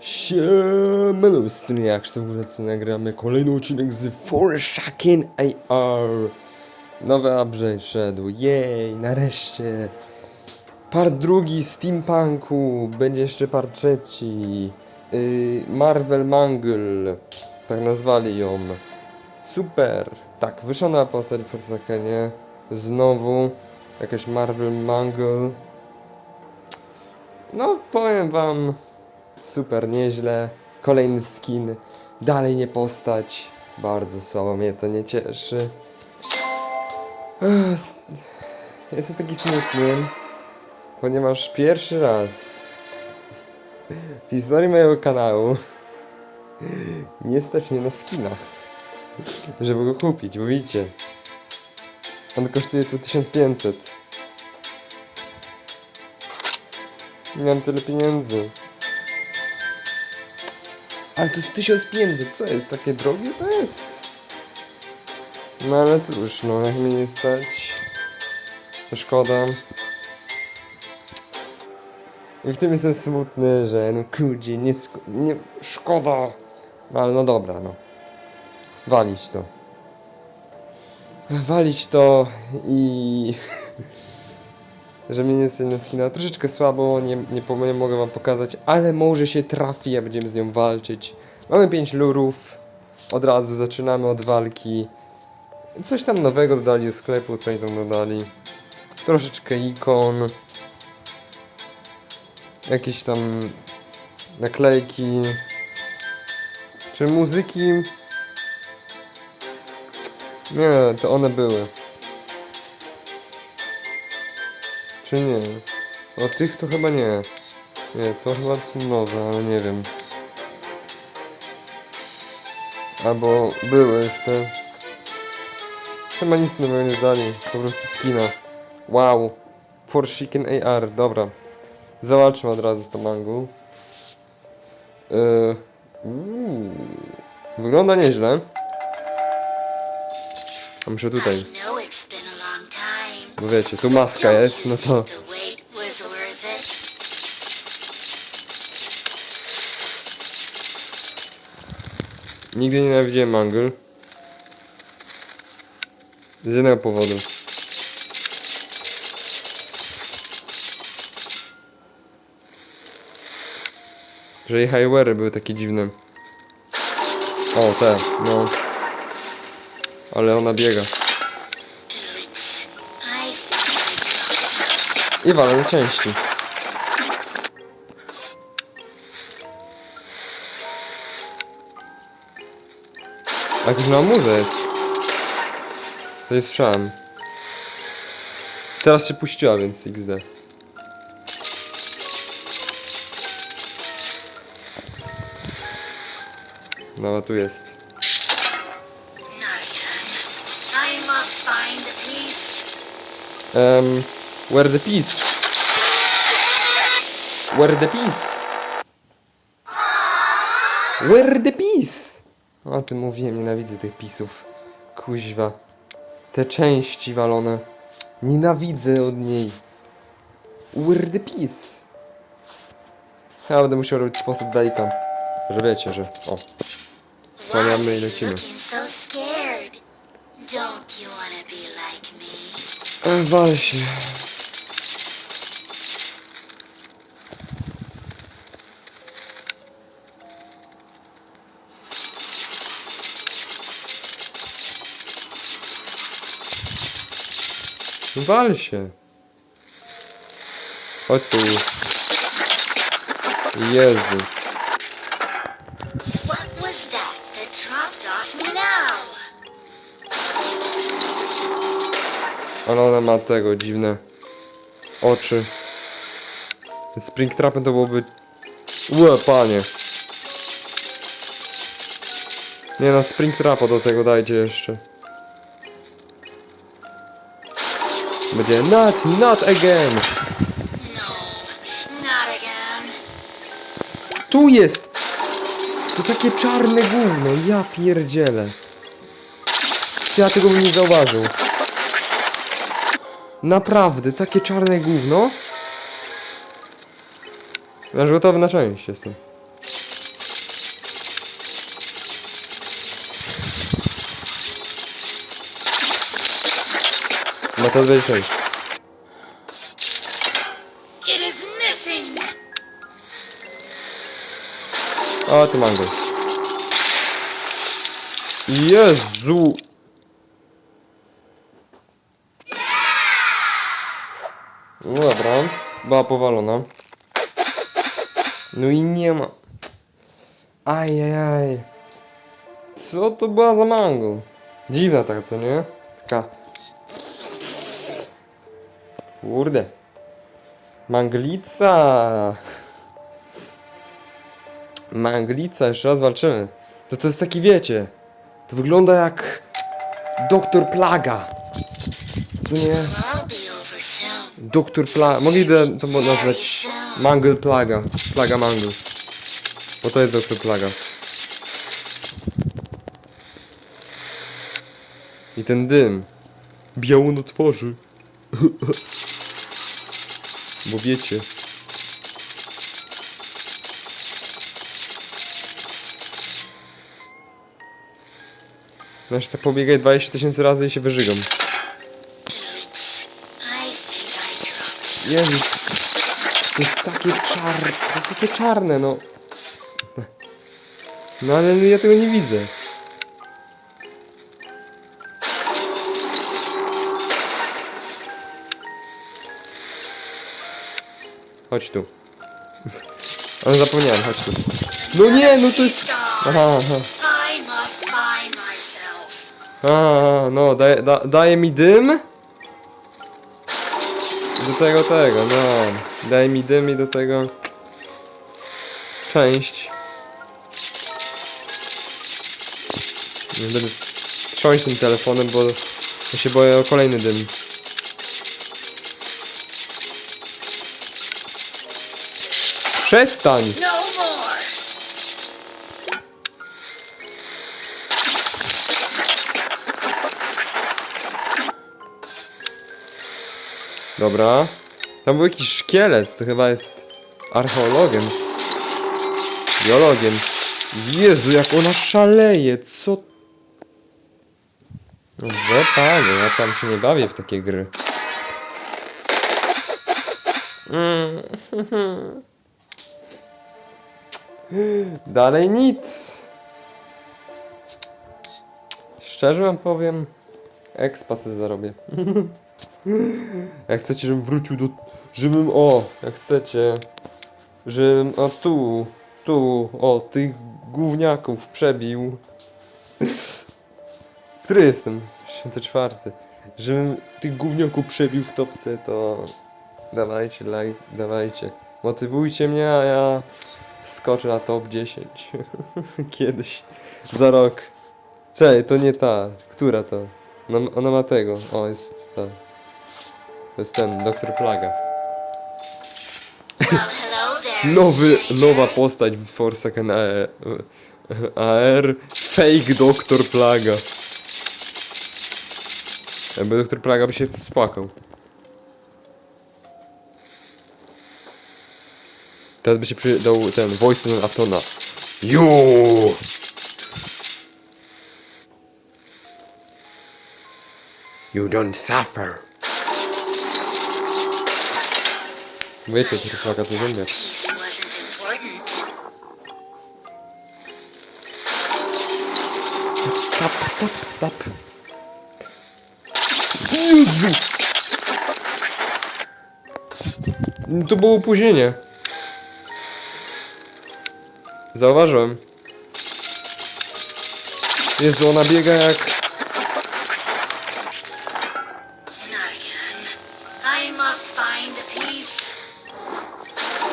Siemano, z strony jak to wrócę, nagramy kolejny odcinek z Forshaken AR. Nowy update wszedł, jej, nareszcie. Part drugi Steampunku, będzie jeszcze part trzeci. Yy, Marvel Mangle, tak nazwali ją. Super, tak, wyszła na postać w Forsakenie. Znowu, jakaś Marvel Mangle. No, powiem wam, super nieźle. Kolejny skin. Dalej nie postać. Bardzo słabo mnie to nie cieszy. Jestem taki smutny, ponieważ pierwszy raz w historii mojego kanału nie stać mnie na skina, żeby go kupić, bo widzicie, on kosztuje tu 1500. Nie mam tyle pieniędzy. Ale to jest 1500, co jest? Takie drogie to jest. No ale cóż, no jak mnie nie stać, to szkoda. I w tym jestem smutny, że no kurdzie, nie, nie szkoda. No ale no dobra, no. Walić to. Walić to i... że mnie nie stać na skina. Troszeczkę słabo, nie, nie, nie mogę wam pokazać, ale może się trafi, a będziemy z nią walczyć. Mamy 5 lurów, od razu zaczynamy od walki. Coś tam nowego dodali do sklepu, co oni tam dodali. Troszeczkę ikon. Jakieś tam naklejki. Czy muzyki? Nie, to one były. Czy nie? O tych to chyba nie. Nie, to chyba są nowe, ale nie wiem. Albo były jeszcze. Chyba nic nowego nie dali, po prostu skina. Wow. For Chicken AR, dobra. Zobaczmy od razu z tą mangą. Yy. Wygląda nieźle. A muszę tutaj. Bo wiecie, tu maska jest, no to... Nigdy nie nienawidziłem mangel. Z jednego powodu. Że jej highwery były takie dziwne. O, te, no. Ale ona biega. I na części. A jakaś nowa muza jest. To jest szam. Teraz się puściła, więc XD. No, tu jest. Um, where the peace? Where the peace? Where the peace? O tym mówiłem, nienawidzę tych pisów. Kuźwa. Te części walone. Nienawidzę od niej. Where the peace? Ja będę musiał robić sposób bejka. Że wiecie, że o. Słaniamy i lecimy. looking so scared? Don't you wanna be like me? E, Wal się. Wal się. Chodź tu. Jezu. Ale ona ma tego, dziwne oczy. Springtrapem to byłoby... Ue, panie. Nie no, Springtrapa do tego dajcie jeszcze. Będzie not, not again. No, not again. Tu jest! To takie czarne gówno, ja pierdzielę. Ja tego bym nie zauważył. Naprawdę, takie czarne gówno? Już gotowy na część jestem. To 26. It is missing. O, ty mango. Jezu! No dobra, była powalona. No i nie ma. Ajajaj. Co to była za mango? Dziwna taka, co nie? Taka. Kurde. Manglica. Manglica, jeszcze raz walczymy. To to jest taki, wiecie, to wygląda jak Doktor Plaga. Co nie? Doktor Plaga. Mogę idę to nazwać Mangle Plaga. Plaga Mangle. Bo to jest Doktor Plaga. I ten dym. Biało na twarzy. Bo wiecie. Znaczy tak pobiegaj 20 tysięcy razy i się wyżygam. Jezu. To jest takie czar... To jest takie czarne, no. No ale ja tego nie widzę. Chodź tu. Ale zapomniałem, chodź tu. No nie, no to jest... Aha, aha. A, no, daje, da, daje mi dym. Do tego, tego, no. Daje mi dym i do tego... Część. Nie Będę trząść tym telefonem, bo ja się boję o kolejny dym. Przestań! No. Dobra. Tam był jakiś szkielet, to chyba jest archeologiem. Biologiem. Jezu, jak ona szaleje, co... No we panie, ja tam się nie bawię w takie gry. Mm. Dalej nic. Szczerze wam powiem, ekspasy zarobię. Jak chcecie, żebym wrócił do... Żebym... O! Jak chcecie... Żebym... O tu... Tu... O! Tych gówniaków przebił. Który jestem? 64. Żebym tych gówniaków przebił w topce, to... Dawajcie like, dawajcie. Motywujcie mnie, a ja... Skoczę na top 10. Kiedyś. Za rok. Czekaj, to nie ta. Która to? Ona, ona ma tego. O, jest ta. To jest ten, Doktor Plaga. Nowy, nowa postać w Forsaken AR. AR Fake Doktor Plaga. Jakby Doktor Plaga by się spłakał. Teraz by się przydał ten voice Aftona. You! You don't suffer. Wiecie, to. Peace wasn't important. Tap, tap, tap. Jezu! To było opóźnienie. Zauważyłem. Jezu, ona biega jak...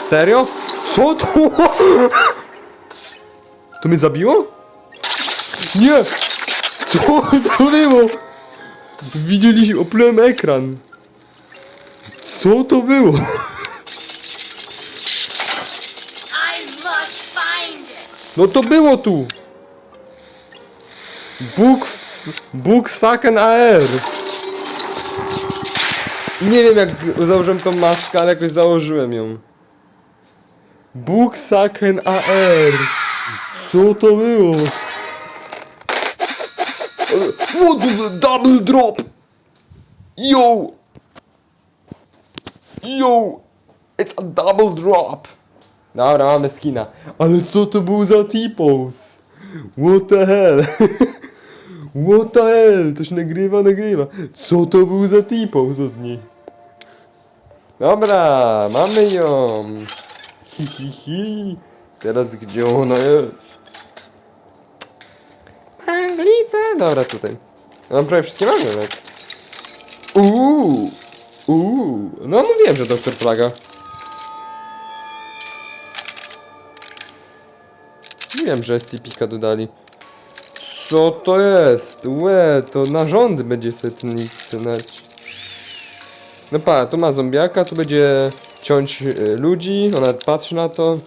Serio? Co to? To mnie zabiło? Nie! Co to było? Widzieliśmy, oplułem ekran. Co to było? No to było tu! Bóg... Bóg Saken AR! Nie wiem jak założyłem tą maskę, ale jakoś założyłem ją. Buksaken AR. Co to było? What the double drop? Yo! Yo! It's a double drop! Dobra, mamy skina. Ale co to był za T-pose? What the hell? What the hell? To się nagrywa, nagrywa. Co to był za T-pose od niej? Dobra, mamy ją. Hi, hi, hi. Teraz gdzie ona jest? Anglice. Dobra, tutaj. No prawie wszystkie mamy nawet. Uuu. Uuu. No mówiłem, że doktor Plaga. Wiem, że SCP-ka dodali. Co to jest? Łe, to narządy będzie setnik. No pa, tu ma zombiaka, tu będzie ciąć y, ludzi, ona patrzy na to.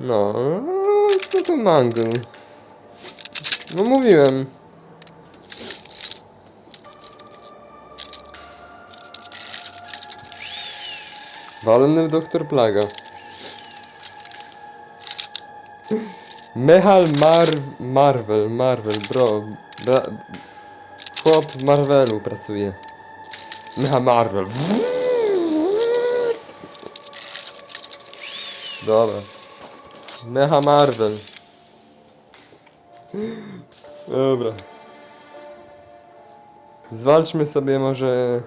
No, no to mangle. No mówiłem. Walny doktor Plaga. Mechal Mar Marvel, Marvel, bro. Bra chłop w Marvelu pracuje. Mecha Marvel. Dobra. Mecha Marvel. Dobra. Zwalczmy sobie może...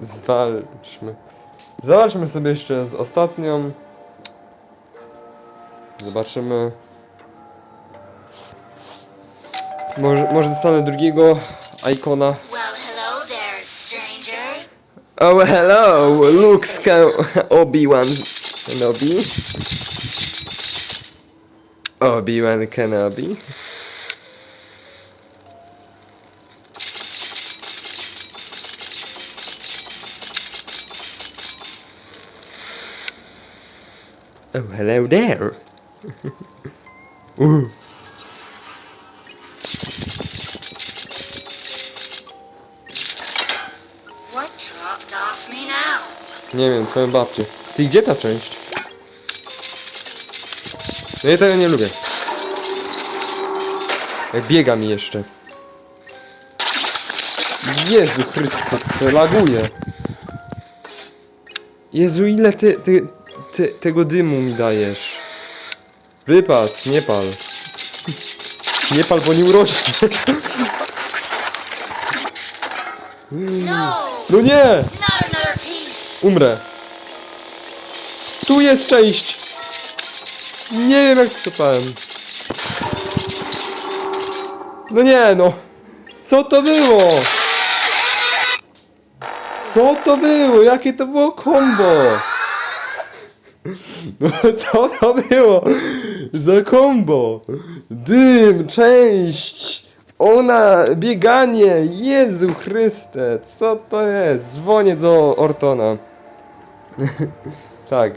Zwalczmy. Zawalczmy sobie jeszcze z ostatnią. Zobaczymy. Może, może dostanę drugiego ikona. Well, hello there, stranger. Oh, hello! Luke Obi-Wan Kenobi. Obi-Wan Kenobi. Oh, hello there. Now? Nie wiem, twoją babcię. Ty gdzie ta część? No ja tego nie lubię. Jak biega mi jeszcze. Jezu Chryste, to laguje. Jezu, ile ty, ty, ty tego dymu mi dajesz. Wypad, nie pal. Nie pal, bo nie urośnie. No, nie! Umrę. Tu jest część. Nie wiem jak to zapałem. No nie no. Co to było? Co to było? Jakie to było combo? No co to było? Za combo. Dym, część. Ona, bieganie. Jezu Chryste. Co to jest? Dzwonię do Ortona. tak.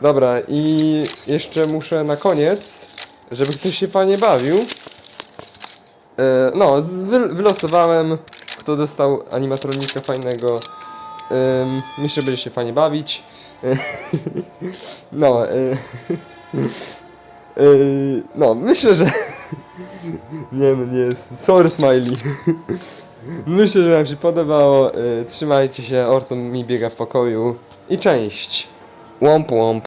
Dobra, i jeszcze muszę na koniec, żeby ktoś się fajnie bawił. E, no, wylosowałem, kto dostał animatronika fajnego. Myślę, że będzie się fajnie bawić. no, e, e, no, myślę, że. nie nie jest. Sorry, smiley. Myślę, że Wam się podobało. E, trzymajcie się, Orton mi biega w pokoju. I część. Łomp łomp.